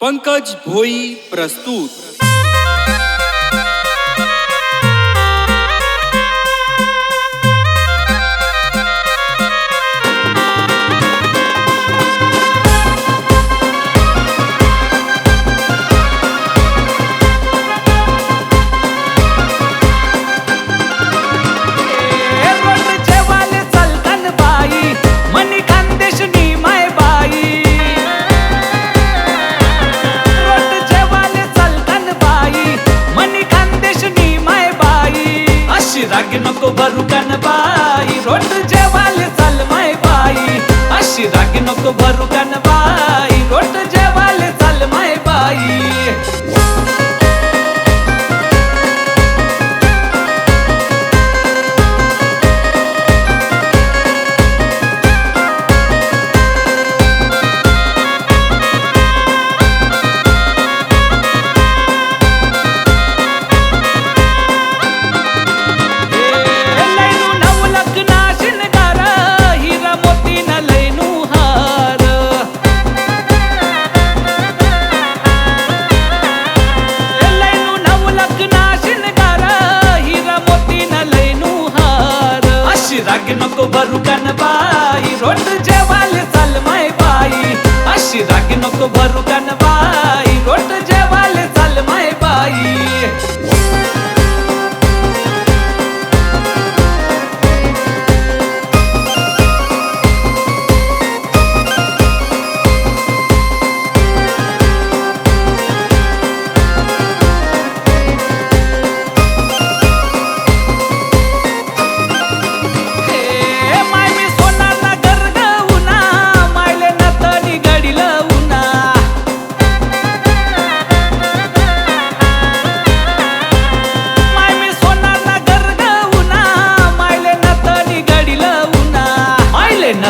પંકજ ભોઈ પ્રસ્તુત को बरु कन बाई रोट जेवाले साल माय बाई. अशी को नको भरू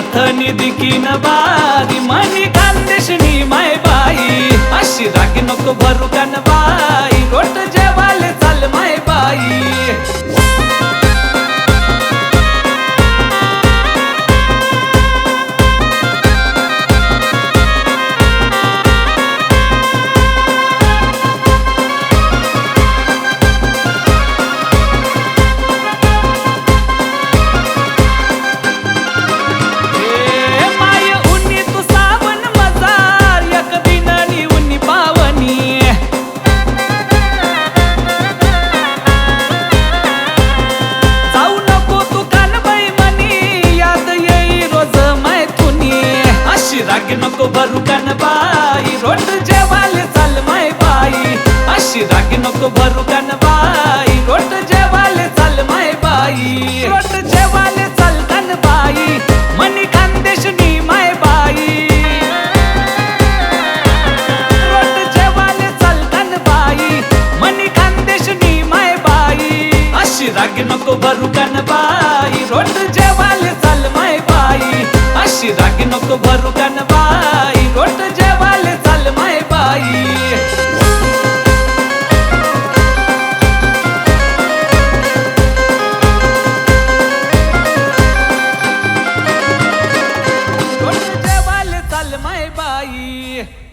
अथनी दिकीन बारी मनी नी माय बाई अशी रागी नको भरू कान बाई रोट जेवाल चाल माय बाई, अशी राग नको भरू गण बाई रोट जेवाल चाल माय बाई रोट जेवाल चाल गण बाई, मनी खानदेशनी माय बाई. रोट जेवाल चाल गण बाई, मनी खानदेशनी माय बाई, अशी राग नको भरू गण बाई रोट जे सलमय बाई.